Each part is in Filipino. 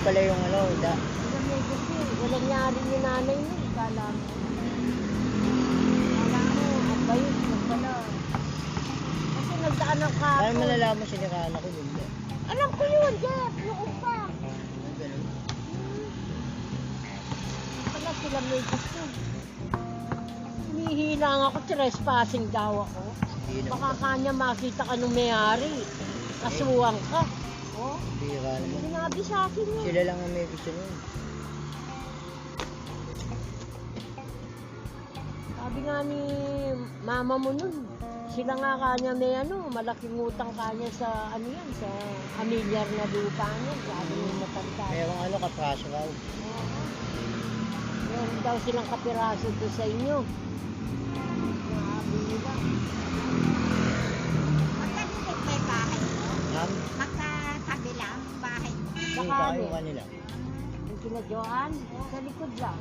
pala yung ano, da. Walang nyari ni nanay mo. Kala mo. Kala mo, ang bayot mo pala. Kasi nagdaan ng Paano kapon. malalaman sinikala ko hindi? Alam ko yun, Jeff. Noon pa. Ganun? Pala sila may gusto. Humihilang ako, trespassing daw ako. Baka kanya makita ka nung may-ari. Kasuwang ka. Oh, Bira naman. sinabi sa akin yun. Sila lang ang may gusto nun. Sabi nga ni mama mo nun, sila nga kanya may ano, malaking utang kanya sa ano yan, sa amilyar na lupa niya. Sabi ni matanda. Merong ano, kapraso raw. Oo. Meron daw silang kapiraso doon sa inyo. Baka ba ano? yung kanila? Yung kina Johan, sa likod lang.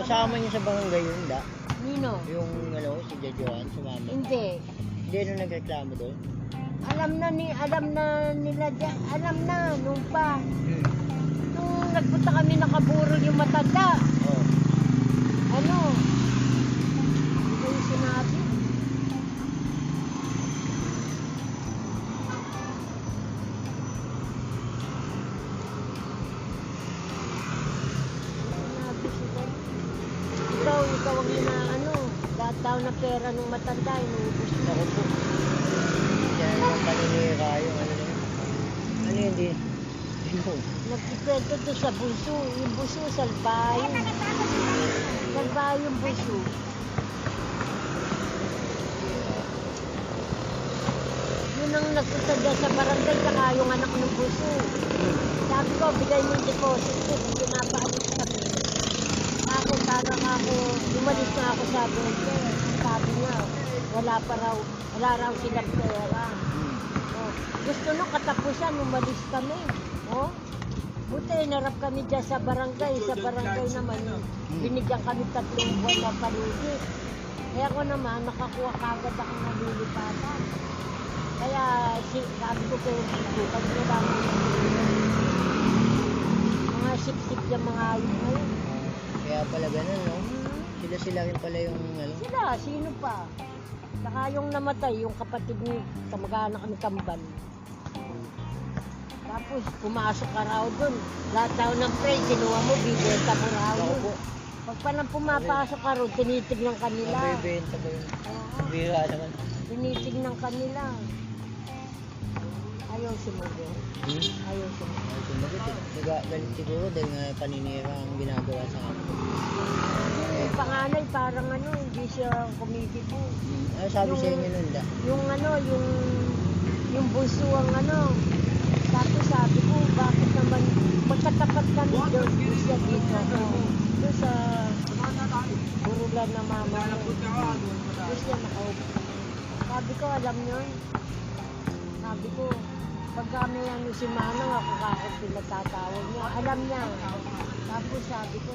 Kasama niyo sa barangay yun, da? Nino? Yung ano, si Jajuan, sumama. Hindi. Hindi nung nagreklamo doon. Alam na ni alam na nila dyan, alam na nung pa. Hmm. Nung nagpunta kami nakaburo yung matanda. Oh. Ano? Hindi ko yung. Sinabi Ikaw, ikaw ang ina, ano, lahat daw na pera ng matanda, inuubos mo. Ako po. Yan yung paninira yung ano na yun. Ano yun, di? Ano? Nagkikwento doon sa buso. Yung buso, salbay. Salbay yung buso. Yun ang nagpunta dyan sa barangay, tsaka yung anak ng buso. Sabi ko, bigay mo yung deposit ko, pinapaalis kami. Ako, parang ako, umalis na ako sa barangay. Sabi niya, wala pa raw, wala raw silang pera. Oh, gusto nung katapusan, umalis kami. Oh, buti narap kami dyan sa barangay. Sa barangay naman, binigyan kami tatlong buwan na paligid. Kaya ako naman, nakakuha kagad ako ng lilipatan. Kaya si, sabi ko Rico, pag mo mga sip-sip yung mga ayun ngayon. Kaya pala ganun, no? Hmm. Sila-sila rin pala yung ano. Sila, sino pa? Saka yung namatay, yung kapatid ni kamag-anak ni Kambal. Tapos, pumasok ka raw dun. Lahat daw ng pre, kinuha mo, bibenta mo raw po. Pag palang pumapasok ka ron, tinitignan kanila. Mabibenta ba yun? Bira naman. tinitignan kanila. Ayaw sumagot. Hmm? Ayaw sumagot. Ay, sumagot eh. Nagagalit siguro dahil nga paninira ang ginagawa sa akin. Yung panganay, parang ano, hindi siya kumikibo. Hmm. Ano sabi sa inyo nun, da? yung ano, yung yung bunso ang ano. Tapos sabi ko, bakit naman magkatapat kami doon siya dito. Doon sa burulan na mama. Doon siya nakaupo. Sabi ko, alam niyo, sabi ko, pag kami ano si Manang, ako kakot pinatatawag niya. Alam niya. Tapos sabi ko,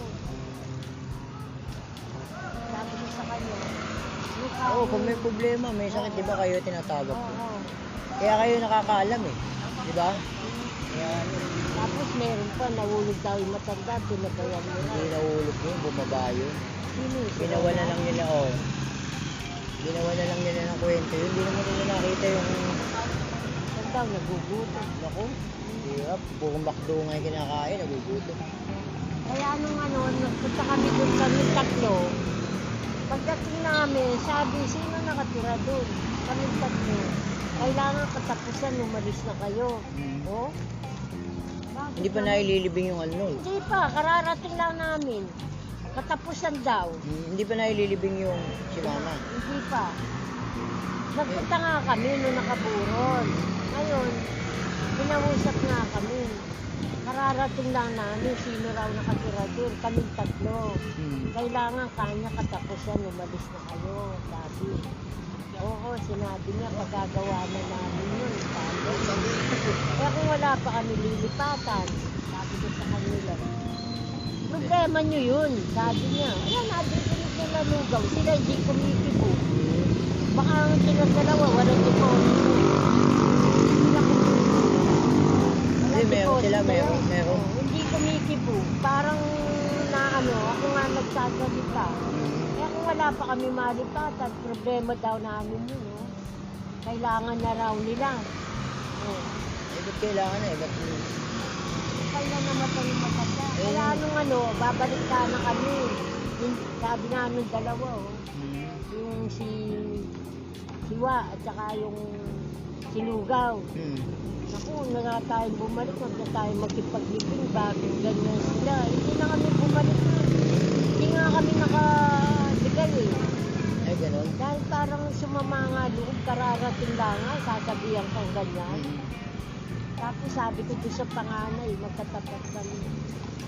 sabi ko sa kanya, "Mukha Oo, kung may problema, may sakit, di ba kayo tinatawag ko? Oo. Kaya kayo nakakaalam eh. Di ba? Kaya Tapos meron pa, nahulog daw yung matanda, pinabayan nila. hindi nahulog yun, bumaba yun. Sino? Ginawa na lang nila, oh. Ginawa na lang nila ng kwento yun. Hindi naman nila nakita yung... Daw, nagugutom. Naku, hirap. Puro makdo nga yung kinakain, nagugutom. Kaya nung ano, nagpunta kami doon kami tatlo, pagdating namin, sabi, sino nakatira doon? Kami tatlo. Kailangan katapusan, umalis na kayo. Hmm. Oh? Bakit Hindi pa naman? naililibing yung ano. Hindi pa, kararating lang namin. Katapusan daw. Hmm, Hindi pa naililibing yung si mama. Hindi pa. Nagpunta nga kami nung nakaburon. Ngayon, pinausap nga kami. Kararating lang namin sino raw nakatira doon. Kaming tatlo. Hmm. Kailangan kanya katapusan, umalis na kayo. Sabi. Oo, sinabi niya, pagkagawa na namin yun. Sabi. Kaya kung wala pa kami lilipatan, sabi ko sa kanila, problema niyo yun, sabi niya. Wala na, dito na lugaw, sila hindi kumikibo. Baka ang silang dalawa, walang kumikibo. Hindi, meron sila, meron, meron. Hindi kumikibo. Parang na ano, ako nga nagsasalita. Kaya kung wala pa kami malipatan, problema daw namin yun, no? Kailangan na raw nila. Oh. Eh, kailangan na eh? Ba't Kailan namatay yung matanda? Kaya nung ano, babalik ka na kami. Yung, sabi namin dalawa, oh. Hmm. Yung si Siwa at saka yung si Lugaw. Hmm. Naku, na tayong bumalik, huwag na tayo magkipaglibing bago ganyan sila. Hindi na kami bumalik na. Hindi nga kami nakadigal eh. Ay, ganun. Dahil parang sumama nga loob, kararating lang nga, sasabihan kang ganyan. Hmm. Tapos sabi ko doon sa panganay, magkatapat kami.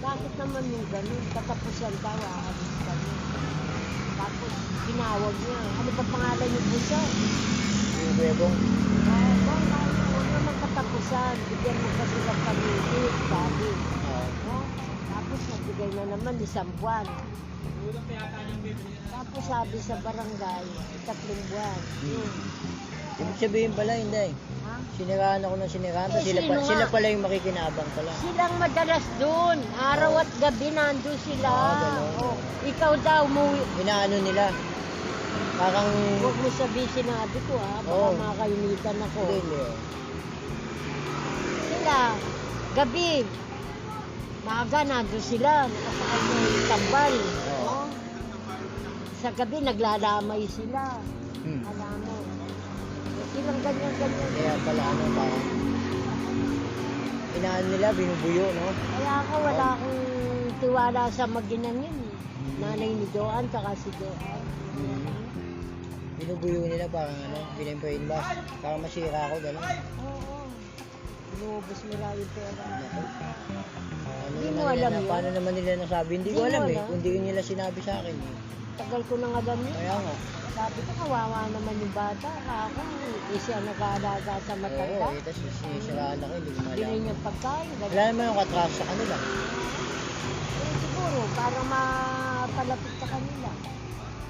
Bakit naman yung ganun? Katapusan daw, aalis kami. Tapos tinawag niya, ano ba pangalan po siya? Yung bebong. Ah, bang, huwag naman katapusan, bigyan mo kasi ng pamilya, sabi. Ah. Oh, tapos nagbigay na naman isang buwan. Tapos sabi sa barangay, tatlong buwan. Yun. Ibig sabihin pala, hindi. Siniraan ako ng siniraan, Eh, sila, sino pa, nga? sila pala yung makikinabang pala. Silang madalas doon. Araw at gabi nandun sila. Ah, ganun. oh, ikaw daw mo, Inaano nila. Parang... huwag mo sabihin sinabi ko ha. Baka Oo. makakainitan ako. Hindi, hindi. oh. Sila, gabi. Maaga nandun sila. Nakasakay ng tambal. Oo. Oh. Sa gabi naglalamay sila. Hmm. Alam Silang ganyan-ganyan. Kaya pala ano, parang... Inaano nila, binubuyo, no? Kaya ako wala akong tiwala sa maginan yun. eh. Nanay ni Joan, tsaka si Joan. Hmm. Binubuyo nila parang ano, binimbrainwash. Parang masira ako, gano'n. Oo. Inubos mo lang yung pera. Ano Hindi mo nila alam na, yun? paano naman nila nasabi? Hindi ko Hindi mo alam eh. alam? Kung di nila sinabi sa akin eh. Tagal ko nang alam yun. Kaya nga. Sabi ko, kawawa naman yung bata. Ako, eh, siya nag-aalaga sa matanda. Oo, eh, tapos sinisiraan ako, hindi ko malaman. niya pagkain. Wala ganun. naman yung katras sa kanila. Eh, siguro, para mapalapit sa kanila.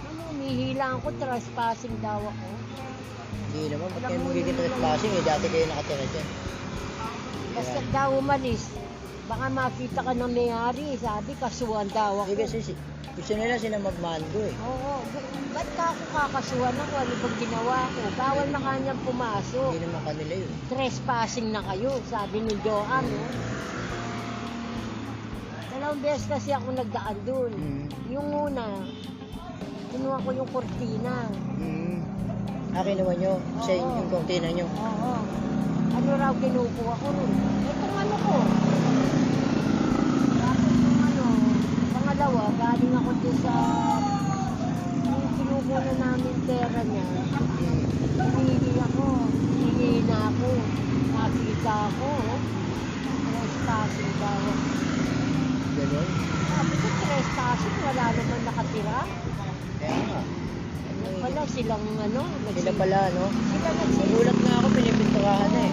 Ano, umihilang ako, trespassing daw ako. Hindi naman, ba't kayo magiging lang. trespassing eh? Dati kayo nakatira dyan. Basta daw umalis. Baka makita ka ng may-ari. Sabi, kasuhan daw ako. Kasi si- gusto nila sila magmando eh. Oo, ba't ka ako kakasuhan ako? Ano bang ginawa ko? Bawal na kanyang pumasok. Hindi naman kanila yun. Trespassing na kayo, sabi ni Joan. No? Dalawang beses kasi ako nagdaan doon. Hmm. Yung una, kinuha ko yung kortina. Hmm. Ah, kinuha nyo sa Oo. yung kontina nyo. Oo. Ano raw kinukuha ko rin? Itong ano ko. Tapos yung ano, pangalawa, galing ako doon sa yung kinukuha na namin pera niya. Hindi ako. Hindi na ako. Nakita ako. oh. Trespassing daw. Ganun. Sabi ko, trespassing. Wala naman nakatira. Kaya nga. Pala silang ano. Sila nagsi- pala, no? Sila nagsimulat. Nagulat nga ako, pinipinturahan eh.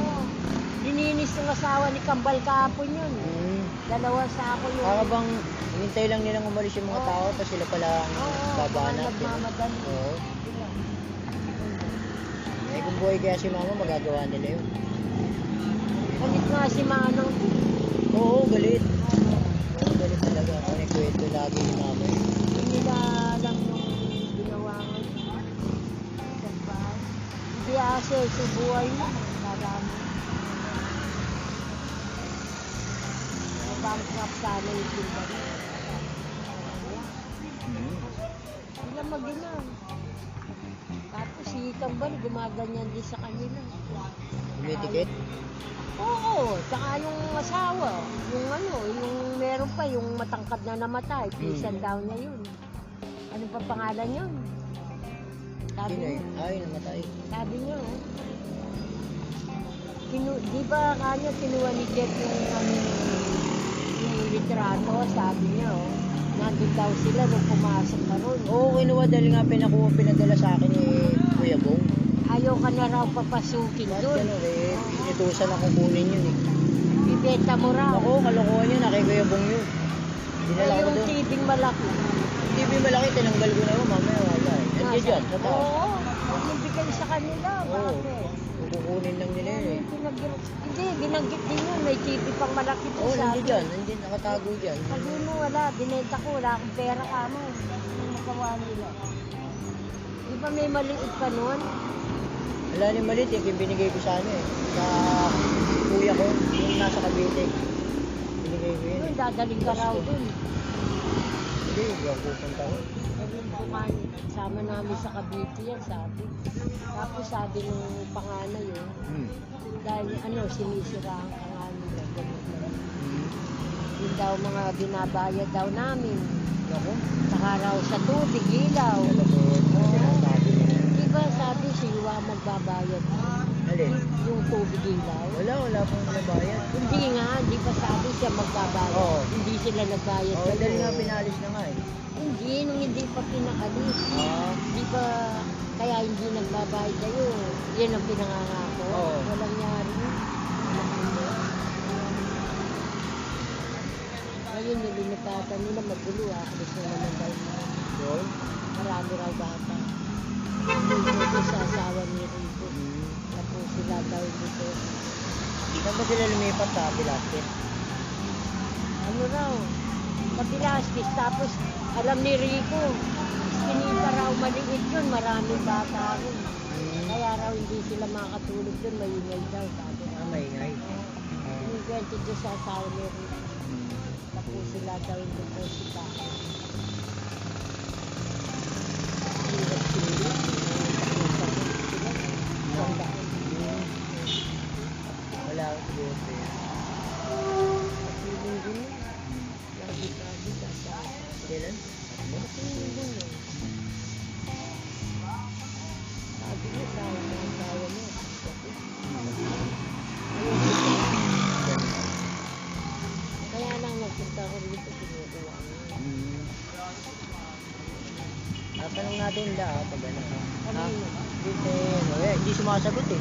Dininis ng asawa ni Kambal kahapon yun. Hmm. Dalawa sa ako yung... Para bang hinintay lang nilang umalis yung mga tao, tapos sila pala ang Oo, babanat. Oo. Sila. Eh kung buhay kaya si mama, magagawa nila yun. Galit nga si Manang. Oo, galit. Galit talaga. Ako kwento lagi ni mama. Hindi nila alam nung ginawa ko. Sa bahay. Hindi asa sa buhay mo. Marami. Bankrupt sana yung tinda niya. Hmm. Sila Kambal gumaganyan din sa kanila. Tumitikit? Oo, tsaka yung asawa, yung ano, yung meron pa, yung matangkad na namatay, pinsan daw niya yun. Ano pa pangalan yun? Sabi niya? Ay, namatay. sabi niya, oh. Kinu, di ba kanya kinuha ni Jeff yung, ano, litrato, sabi niya, oh. Nandun daw sila nung pumasok ka ron. Oo, kinuha dahil nga pinakuha, pinadala sa akin ni Kuya Bong. Ayaw ka na raw papasukin doon. gano'n eh? Inutusan akong kunin yun eh. Ibenta mo raw. Ako, kalokohan yun, na kay Kuya Bong yun. Dinala ko yung doon. TV malaki. TV malaki, tinanggal ko na ako, mamaya wala eh. Nandiyan dyan, sa taas. Oo. Sa kanila. Oo. Bakit? Kukunin lang nila eh. Hindi, ginagit din yun. May TV pang malaki Oo, doon oh, sa nandiyan dyan, nandiyan, nakatago dyan. Sabi mo wala, binenta ko, wala akong pera ka mo. Ang magawa nila. Di ba may maliit pa nun? Wala ni malit eh, yung binigay ko sa ano eh. Sa kuya ko, yung nasa Cavite. Binigay ko yun Yun, eh. dadaling ka raw dun. Ako pupunta ko. Sabi ng kumain, sama namin sa Cavite yan, sabi. Tapos sabi nung panganay yun, Hmm. dahil ano, sinisira ang panganay ganun lang. Hmm. Yun daw mga binabayad daw namin. Ako? Saka raw sa tubig, ilaw. Ano po? Sinasabi niya. Di ba sabi si Iwa magbabayad? Alin? Yung tubig? Wala, wala pong nabayad. Hindi nga, di ba sabi siya magbabayad? Oo. Hindi sila nagbayad. Oh, dahil nga pinalis na nga eh. Hindi, nung hindi pa pinakalis. Ah, Di ba, kaya hindi nagbabayad kayo. Yan ang pinangangako. Oo. Walang nyari. Ngayon, nilinipatan nila magulo. Alis na naman daw. Marami raw bata. Dito sa asawa ni Rico. Hmm. Tapos sila daw dito. Saan ba sila lumipat sa Velasquez? Ano raw? Sa Pilastis. Tapos, alam ni Rico, pinita raw maliit yun. Maraming bata rin. Hmm. Kaya raw hindi sila makatulog dun. Maingay daw. Sabi Ah, maingay. Yung kwento dyan sa asawa ni Rico. Tapos sila daw deposita. Hirap sila. Tapos sila. Wala siguro sa'yo. Asawa. Kailan? मासा बुद्धि